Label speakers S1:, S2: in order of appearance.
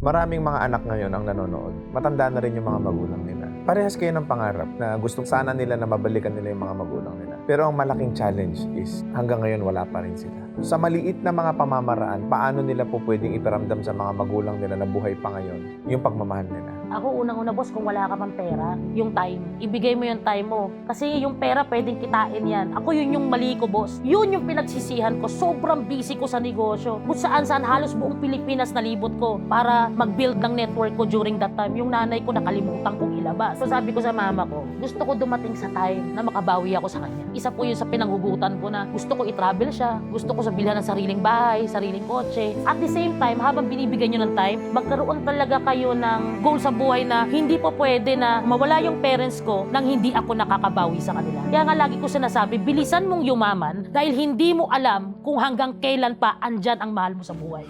S1: Maraming mga anak ngayon ang nanonood. Matanda na rin yung mga magulang nila. Parehas kayo ng pangarap na gustong sana nila na mabalikan nila yung mga magulang nila. Pero ang malaking challenge is hanggang ngayon wala pa rin sila. Sa maliit na mga pamamaraan, paano nila po pwedeng iparamdam sa mga magulang nila na buhay pa ngayon yung pagmamahal nila?
S2: Ako unang-una boss, kung wala ka pang pera, yung time, ibigay mo yung time mo. Kasi yung pera pwedeng kitain yan. Ako yun yung mali ko boss. Yun yung pinagsisihan ko. Sobrang busy ko sa negosyo. Kung saan saan halos buong Pilipinas nalibot ko para mag-build ng network ko during that time. Yung nanay ko nakalimutan kong ilabas. So sabi ko sa mama ko, gusto ko dumating sa time na makabawi ako sa kanya. Isa po yun sa pinanghugutan ko na gusto ko i-travel siya. Gusto ko sa ng sariling bahay, sariling kotse. At the same time, habang binibigyan nyo ng time, magkaroon talaga kayo ng goal sa buhay na hindi po pwede na mawala yung parents ko nang hindi ako nakakabawi sa kanila. Kaya nga lagi ko sinasabi, bilisan mong yumaman dahil hindi mo alam kung hanggang kailan pa andyan ang mahal mo sa buhay.